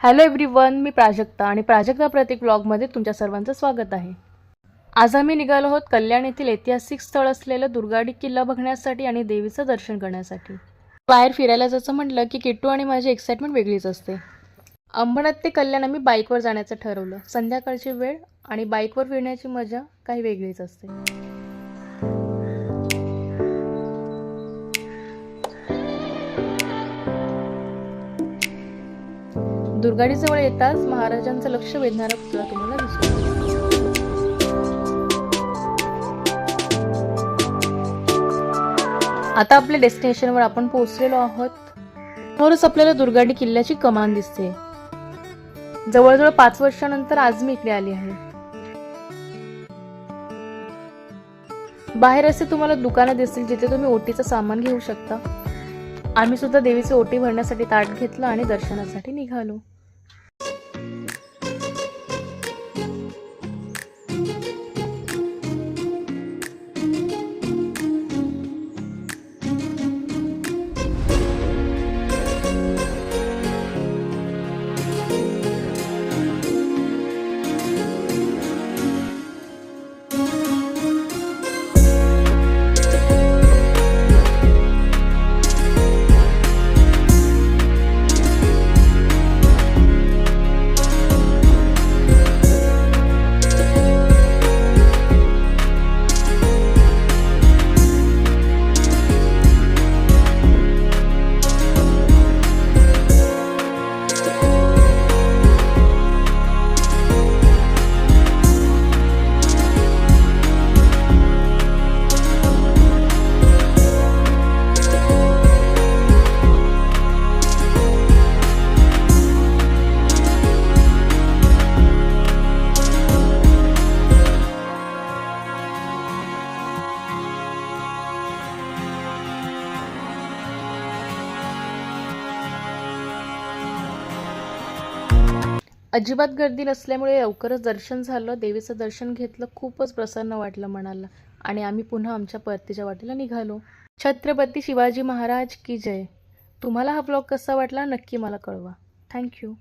Hello everyone मी प्राजक्ता आणि प्राजक्ता प्रतीक ब्लॉगमध्ये तुमच्या सर्वांचं स्वागत आहे. आज आम्ही निघालो आहोत कल्याण येथील ऐतिहासिक स्थळ असलेलं दुर्गाडी किल्ला बघण्यासाठी आणि देवीचं दर्शन करण्यासाठी. बाहेर फिरायला जायचं म्हटलं की किट्टू आणि माझी एक्साइटमेंट वेगळीच असते. अंबरनाथ ते कल्याण आम्ही बाईकवर जाण्याचं ठरवलं. संध्याकाळची वेळ आणि बाईकवर फिरण्याची मजा काही वेगळीच असते. दुर्गाडीजवळ येताच महाराजांचं लक्ष वेधणारा पुतळा तुम्हाला दिसतो. आता आपल्या डेस्टिनेशनवर आपण पोहोचलेलो आहोत. समोरच आपल्याला दुर्गाडी किल्ल्याची कमान दिसते. जवळजवळ पाच वर्षानंतर आज मी इकडे आली आहे. बाहेर असे तुम्हाला दुकानं दिसतील जिथे तुम्ही ओटीचं सामान घेऊ शकता. आम्ही सुद्धा देवीचे ओटी भरण्यासाठी ताट घेतलं आणि दर्शनासाठी निघालो. अजिबात गर्दी नसल्यामुळे लवकरच दर्शन झालं. देवीचं दर्शन घेतलं. खूपच प्रसन्न वाटलं मनाला. आणि आम्ही पुन्हा आमच्या परतीच्या वाटेला निघालो. छत्रपती शिवाजी महाराज की जय. तुम्हाला हा ब्लॉग कसा वाटला नक्की मला कळवा. थँक्यू